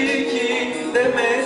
ki demedim